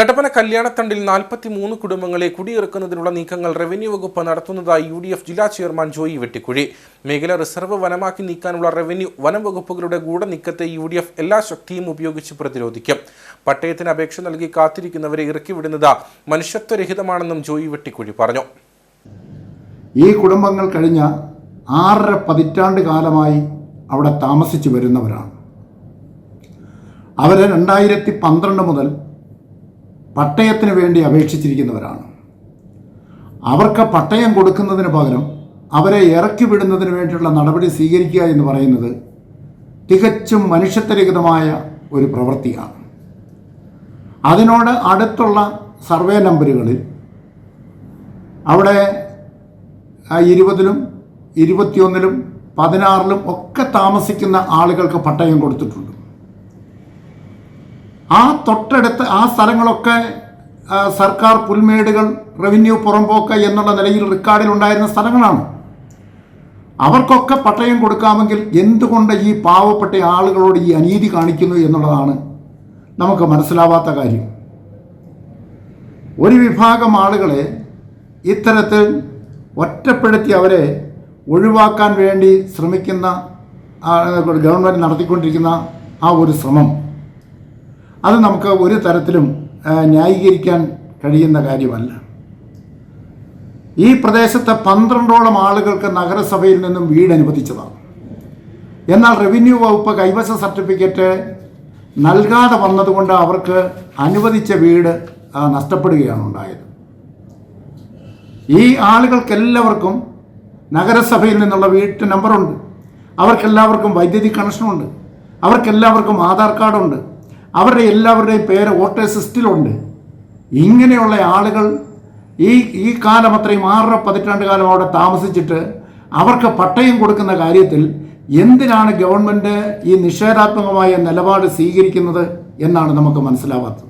കട്ടപ്പന കല്യാണത്തണ്ടിൽ നാൽപ്പത്തി മൂന്ന് കുടുംബങ്ങളെ കുടിയിറക്കുന്നതിനുള്ള നീക്കങ്ങൾ റവന്യൂ വകുപ്പ് നടത്തുന്നതായി യു ഡി എഫ് ജില്ലാ ചെയർമാൻ ജോയി വെട്ടിക്കുഴി. മേഖല റിസർവ് വനമാക്കി നീക്കാനുള്ള റവന്യൂ വനം വകുപ്പുകളുടെ ഗൂഢനീക്കത്തെ യു ഡി എഫ് എല്ലാ ശക്തിയും ഉപയോഗിച്ച് പ്രതിരോധിക്കും. പട്ടയത്തിന് അപേക്ഷ നൽകി കാത്തിരിക്കുന്നവരെ ഇറക്കിവിടുന്നത് മനുഷ്യത്വരഹിതമാണെന്നും ജോയി വെട്ടിക്കുഴി പറഞ്ഞു. ഈ കുടുംബങ്ങൾ കഴിഞ്ഞ ആറര പതിറ്റാണ്ട് കാലമായി അവിടെ താമസിച്ചു വരുന്നവരാണ്. അവരെ രണ്ടായിരത്തി പന്ത്രണ്ട് മുതൽ പട്ടയത്തിന് വേണ്ടി അപേക്ഷിച്ചിരിക്കുന്നവരാണ്. അവർക്ക് പട്ടയം കൊടുക്കുന്നതിന് പകരം അവരെ ഇറക്കി വിടുന്നതിന് വേണ്ടിയുള്ള നടപടി സ്വീകരിക്കുക എന്ന് പറയുന്നത് തികച്ചും മനുഷ്യത്വരഹിതമായ ഒരു പ്രവൃത്തിയാണ്. അതിനോട് അടുത്തുള്ള സർവേ നമ്പറുകളിൽ അവിടെ ഇരുപതിലും ഇരുപത്തിയൊന്നിലും പതിനാറിലും ഒക്കെ താമസിക്കുന്ന ആളുകൾക്ക് പട്ടയം കൊടുത്തിട്ടുണ്ട്. ആ തൊട്ടടുത്ത് ആ സ്ഥലങ്ങളൊക്കെ സർക്കാർ പുൽമേടുകൾ റവന്യൂ പുറമ്പോക്ക് എന്നുള്ള നിലയിൽ റെക്കോർഡിൽ ഉണ്ടായിരുന്ന സ്ഥലങ്ങളാണ്. അവർക്കൊക്കെ പട്ടയം കൊടുക്കാമെങ്കിൽ എന്തുകൊണ്ട് ഈ പാവപ്പെട്ട ആളുകളോട് ഈ അനീതി കാണിക്കുന്നു എന്നുള്ളതാണ് നമുക്ക് മനസ്സിലാവാത്ത കാര്യം. ഒരു വിഭാഗം ആളുകളെ ഇത്തരത്തിൽ ഒറ്റപ്പെടുത്തി അവരെ ഒഴിവാക്കാൻ വേണ്ടി ശ്രമിക്കുന്ന ഗവൺമെന്റ് നടത്തിക്കൊണ്ടിരിക്കുന്ന ആ ഒരു ശ്രമം. അത് നമുക്ക് ഒരു തരത്തിലും ന്യായീകരിക്കാൻ കഴിയുന്ന കാര്യമല്ല. ഈ പ്രദേശത്തെ പന്ത്രണ്ടോളം ആളുകൾക്ക് നഗരസഭയിൽ നിന്നും വീട് അനുവദിച്ചതാണ്. എന്നാൽ റവന്യൂ വകുപ്പ് കൈവശ സർട്ടിഫിക്കറ്റ് നൽകാതെ വന്നതുകൊണ്ട് അവർക്ക് അനുവദിച്ച വീട് നഷ്ടപ്പെടുകയാണ് ഉണ്ടായത്. ഈ ആളുകൾക്കെല്ലാവർക്കും നഗരസഭയിൽ നിന്നുള്ള വീട്ട് നമ്പറുണ്ട്. അവർക്കെല്ലാവർക്കും വൈദ്യുതി കണക്ഷനുണ്ട്. അവർക്കെല്ലാവർക്കും ആധാർ കാർഡുണ്ട്. അവരുടെ എല്ലാവരുടെയും പേര് വോട്ടേഴ്സ് ലിസ്റ്റിലുണ്ട് ഇങ്ങനെയുള്ള ആളുകൾ ഈ ഈ കാലം അത്രയും ആറര പതിറ്റാണ്ട് കാലം അവിടെ താമസിച്ചിട്ട് അവർക്ക് പട്ടയം കൊടുക്കുന്ന കാര്യത്തിൽ എന്തിനാണ് ഗവൺമെന്റ് ഈ നിഷേധാത്മകമായ നിലപാട് സ്വീകരിക്കുന്നത് എന്നാണ് നമുക്ക് മനസ്സിലാവാത്തത്.